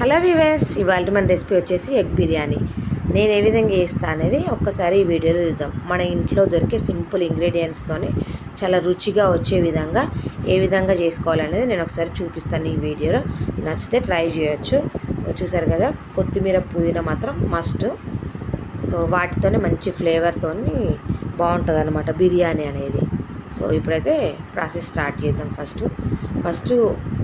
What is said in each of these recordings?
Hello viewers ఇవాళ మన recipe వచ్చేసి ఎగ్ బిర్యానీ. నేను ఏ విధంగా చేస్తాను అనేది ఒక్కసారి ఈ వీడియోలో చూద్దాం. మన ఇంట్లో దొరికే సింపుల్ ఇంగ్రీడియంట్స్తోనే చాలా రుచిగా వచ్చే విధంగా ఏ విధంగా చేసుకోవాలనేది నేను ఒకసారి చూపిస్తాను ఈ వీడియోలో. నచ్చితే ట్రై చేయొచ్చు. చూసారు కదా కొత్తిమీర పుదీనా మాత్రం మస్ట్ సో వాటితోనే మంచి ఫ్లేవర్తోని బాగుంటుంది అనమాట బిర్యానీ అనేది. సో ఇప్పుడైతే ప్రాసెస్ స్టార్ట్ చేద్దాం ఫస్ట్. ఫస్ట్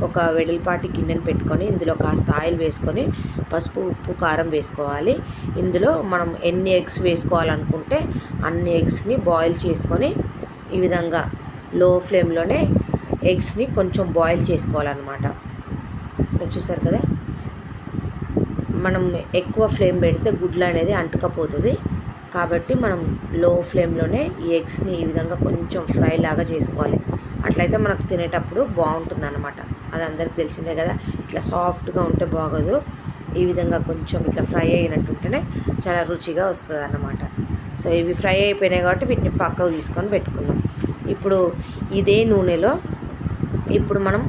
ఒక వెడల్పాటి గిన్నెను పెట్టుకొని ఇందులో కాస్త ఆయిల్ వేసుకొని పసుపు ఉప్పు కారం వేసుకోవాలి. ఇందులో మనం ఎన్ని ఎగ్స్ వేసుకోవాలనుకుంటే అన్ని ఎగ్స్ని బాయిల్ చేసుకొని ఈ విధంగా లో ఫ్లేమ్లోనే ఎగ్స్ని కొంచెం బాయిల్ చేసుకోవాలన్నమాట. సో చూసారు కదా? మనం ఎక్కువ ఫ్లేమ్ పెడితే గుడ్లు అనేది అంటుకపోతుంది. కాబట్టి మనం లో ఫ్లేమ్లోనే ఈ ఎగ్స్ని ఈ విధంగా కొంచెం ఫ్రై లాగా చేసుకోవాలి. అట్లయితే మనకు తినేటప్పుడు బాగుంటుంది అనమాట అది అందరికి తెలిసిందే కదా. ఇట్లా సాఫ్ట్గా ఉంటే బాగోదు. ఈ విధంగా కొంచెం ఇట్లా ఫ్రై అయినట్టుంటేనే చాలా రుచిగా వస్తుంది అన్నమాట సో ఇవి ఫ్రై అయిపోయినాయి కాబట్టి వీటిని పక్కకు తీసుకొని పెట్టుకుందాం. ఇప్పుడు ఇదే నూనెలో ఇప్పుడు మనం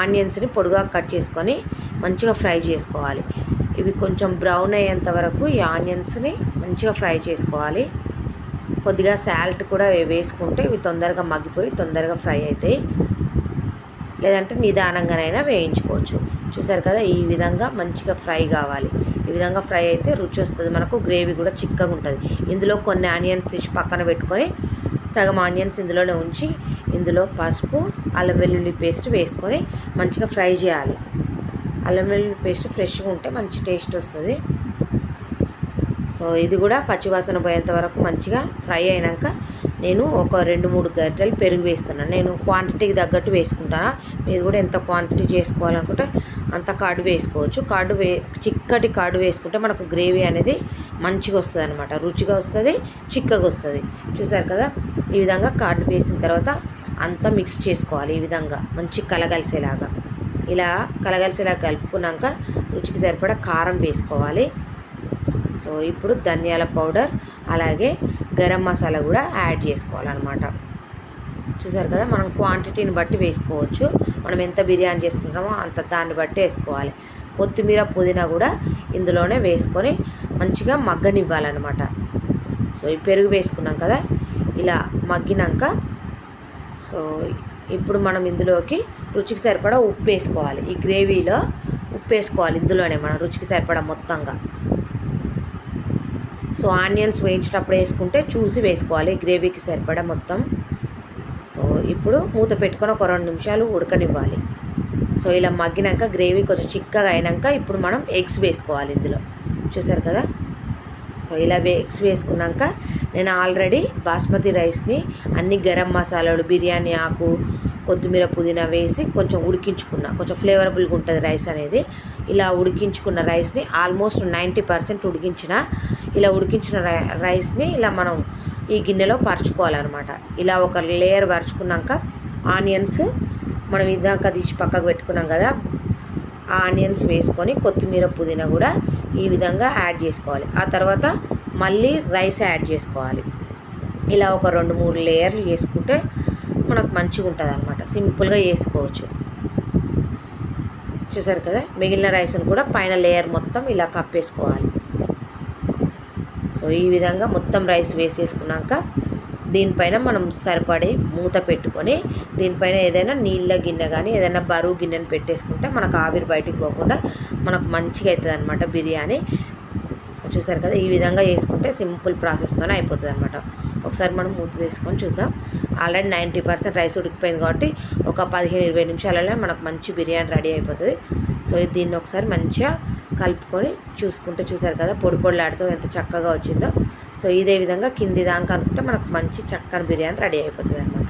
ఆనియన్స్ని పొడుగా కట్ చేసుకొని మంచిగా ఫ్రై చేసుకోవాలి. ఇవి కొంచెం బ్రౌన్ అయ్యేంత వరకు ఈ ఆనియన్స్ని మంచిగా ఫ్రై చేసుకోవాలి. కొద్దిగా సాల్ట్ కూడా వేసుకుంటే ఇవి తొందరగా మగ్గిపోయి తొందరగా ఫ్రై అవుతాయి. లేదంటే నిదానంగానైనా వేయించుకోవచ్చు. చూసారు కదా ఈ విధంగా మంచిగా ఫ్రై కావాలి. ఈ విధంగా ఫ్రై అయితే రుచి వస్తుంది. మనకు గ్రేవీ కూడా చిక్కగా ఉంటుంది. ఇందులో కొన్ని ఆనియన్స్ తీసి పక్కన పెట్టుకొని సగం ఆనియన్స్ ఇందులోనే ఉంచి ఇందులో పసుపు అల్లం వెల్లుల్లి పేస్ట్ వేసుకొని మంచిగా ఫ్రై చేయాలి. అల్లం వెల్లుల్లి పేస్ట్ ఫ్రెష్గా ఉంటే మంచి టేస్ట్ వస్తుంది. సో ఇది కూడా పచ్చివాసన పోయేంత వరకు మంచిగా ఫ్రై అయినాక నేను ఒక రెండు మూడు గరిటెలు పెరుగు వేస్తున్నాను. నేను క్వాంటిటీకి తగ్గట్టు వేసుకుంటాను. మీరు కూడా ఎంత క్వాంటిటీ చేసుకోవాలనుకుంటే అంత కాడు వేసుకోవచ్చు. కార్డు వే చిక్కటి కార్డు వేసుకుంటే మనకు గ్రేవీ అనేది మంచిగా వస్తుంది అనమాట రుచిగా వస్తుంది చిక్కగా వస్తుంది. చూసారు కదా? ఈ విధంగా కార్డు వేసిన తర్వాత అంతా మిక్స్ చేసుకోవాలి ఈ విధంగా. మంచి కలగలిసేలాగా. ఇలా కలగలిసేలా కలుపుకున్నాక రుచికి సరిపడా కారం వేసుకోవాలి. సో ఇప్పుడు ధనియాల పౌడర్ అలాగే గరం మసాలా కూడా యాడ్ చేసుకోవాలన్నమాట. చూసారు కదా మనం క్వాంటిటీని బట్టి వేసుకోవచ్చు. మనం ఎంత బిర్యానీ చేసుకుంటామో అంత దాన్ని బట్టి వేసుకోవాలి. కొత్తిమీర పుదీనా కూడా ఇందులోనే వేసుకొని మంచిగా మగ్గనివ్వాలన్నమాట. సో ఈ పెరుగు వేసుకున్నాం కదా ఇలా మగ్గినాక సో ఇప్పుడు మనం ఇందులోకి రుచికి సరిపడా ఉప్పు వేసుకోవాలి. ఈ గ్రేవీలో ఉప్పు వేసుకోవాలి ఇందులోనే మనం రుచికి సరిపడా మొత్తంగా. సో ఆనియన్స్ వేయించేటప్పుడు వేసుకుంటే చూసి వేసుకోవాలి గ్రేవీకి సరిపడా మొత్తం. సో ఇప్పుడు మూత పెట్టుకొని ఒక రెండు నిమిషాలు ఉడకనివ్వాలి. సో ఇలా మగ్గినాక గ్రేవీ కొంచెం చిక్కగా అయినాక ఇప్పుడు మనం ఎగ్స్ వేసుకోవాలి ఇందులో. చూసారు కదా? సో ఇలా ఎగ్స్ వేసుకున్నాక నేను ఆల్రెడీ బాస్మతి రైస్ని అన్ని గరం మసాలాలు బిర్యానీ ఆకు కొత్తిమీర పుదీనా వేసి కొంచెం ఉడికించుకున్న. కొంచెం ఫ్లేవరబుల్గా ఉంటుంది రైస్ అనేది. ఇలా ఉడికించుకున్న రైస్ని ఆల్మోస్ట్ నైంటీ పర్సెంట్ ఉడికించిన ఇలా ఉడికించిన రైస్ని ఇలా మనం ఈ గిన్నెలో పరుచుకోవాలన్నమాట. ఇలా ఒక లేయర్ పరుచుకున్నాక ఆనియన్స్ మనం ఇదాక తీసి పక్కకు పెట్టుకున్నాం కదా ఆ ఆనియన్స్ వేసుకొని కొత్తిమీర పుదీనా కూడా ఈ విధంగా యాడ్ చేసుకోవాలి. ఆ తర్వాత మళ్ళీ రైస్ యాడ్ చేసుకోవాలి. ఇలా ఒక రెండు మూడు లేయర్లు చేసుకుంటే మనకు మంచిగా ఉంటుంది అనమాట సింపుల్గా చేసుకోవచ్చు. చూసారు కదా? మిగిలిన రైస్ని కూడా పైన లేయర్ మొత్తం ఇలా కప్పేసుకోవాలి. సో ఈ విధంగా మొత్తం రైస్ వేసేసుకున్నాక దీనిపైన మనం సరిపడి మూత పెట్టుకొని దీనిపైన ఏదైనా నీళ్ళ గిన్నె కానీ ఏదైనా బరువు గిన్నెని పెట్టేసుకుంటే మనకు ఆవిరి బయటికి పోకుండా మనకు మంచిగా అవుతుంది అనమాట బిర్యానీ చూసారు కదా? ఈ విధంగా చేసుకుంటే సింపుల్ ప్రాసెస్తోనే అయిపోతుంది అనమాట ఒకసారి మనం మూత తీసుకొని చూద్దాం. ఆల్రెడీ నైంటీ పర్సెంట్ రైస్ ఉడికిపోయింది కాబట్టి ఒక పదిహేను ఇరవై నిమిషాలలో మనకు మంచి బిర్యానీ రెడీ అయిపోతుంది. సో దీన్ని ఒకసారి మంచిగా కలుపుకొని చూసుకుంటే చూసారు కదా పొడి పొడిలాడుతూ ఎంత చక్కగా వచ్చిందో. సో ఇదే విధంగా కింది దాకా అనుకుంటే మనకు మంచి చక్కని బిర్యానీ రెడీ అయిపోతుంది అనమాట